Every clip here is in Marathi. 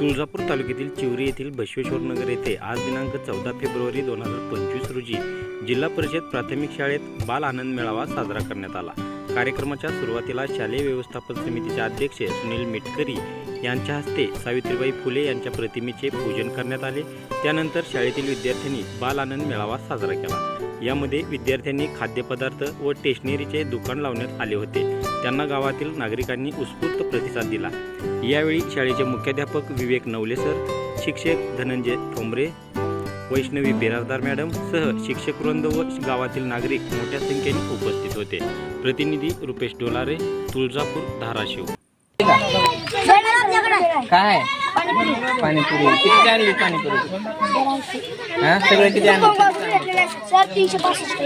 तुळजापूर तालुक्यातील चिवरी येथील बसवेश्वर नगर येथे आज दिनांक चौदा फेब्रुवारी दोन हजार पंचवीस रोजी जिल्हा परिषद प्राथमिक शाळेत बाल आनंद मेळावा साजरा करण्यात आला. कार्यक्रमाच्या सुरुवातीला शालेय व्यवस्थापन समितीचे अध्यक्ष सुनील मिटकरी यांच्या हस्ते सावित्रीबाई फुले यांच्या प्रतिमेचे पूजन करण्यात आले. त्यानंतर शाळेतील विद्यार्थ्यांनी बाल आनंद मेळावा साजरा केला. यामध्ये विद्यार्थ्यांनी खाद्यपदार्थ व स्टेशनरीचे दुकान लावण्यात आले होते. त्यांना गावातील नागरिकांनी उत्स्फूर्त प्रतिसाद दिला. यावेळी शाळेचे मुख्याध्यापक विवेक नवले सर शिक्षक धनंजय ठोंबरे वैष्णवी बिराजदार मॅडम सह शिक्षक वृंद व गावातील नागरिक मोठ्या संख्येने उपस्थित होते. प्रतिनिधी रुपेश डोलारे तुळजापूर धाराशिव. काय? पाणीपुरी. किती आणली पाणीपुरी? हा? सगळं किती आणलं? सर तीनशे पासष्ट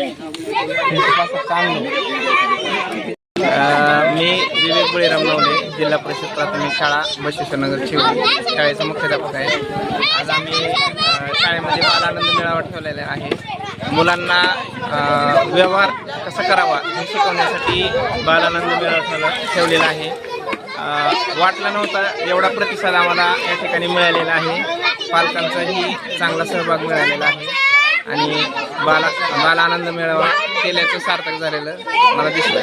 मी विवेक बळीराम नवले जिल्हा परिषद प्राथमिक शाळा बशिष्ठनगर शिवली शाळेचा मुख्याध्यापक आहे. आज आम्ही शाळेमध्ये शाळेमध्ये बालानंद मेळावा ठेवलेला आहे. मुलांना व्यवहार कसा करावा हे शिकवण्यासाठी बालानंद मेळावा ठेवला ठेवलेला आहे. वाटला नव्हता एवढा प्रतिसाद आम्हाला या ठिकाणी मिळालेला आहे. पालकांचाही चांगला सहभाग मिळालेला आहे. आणि बाला बाल आनंद मेळावा केल्याचं सार्थक झालेलं मला दिसलं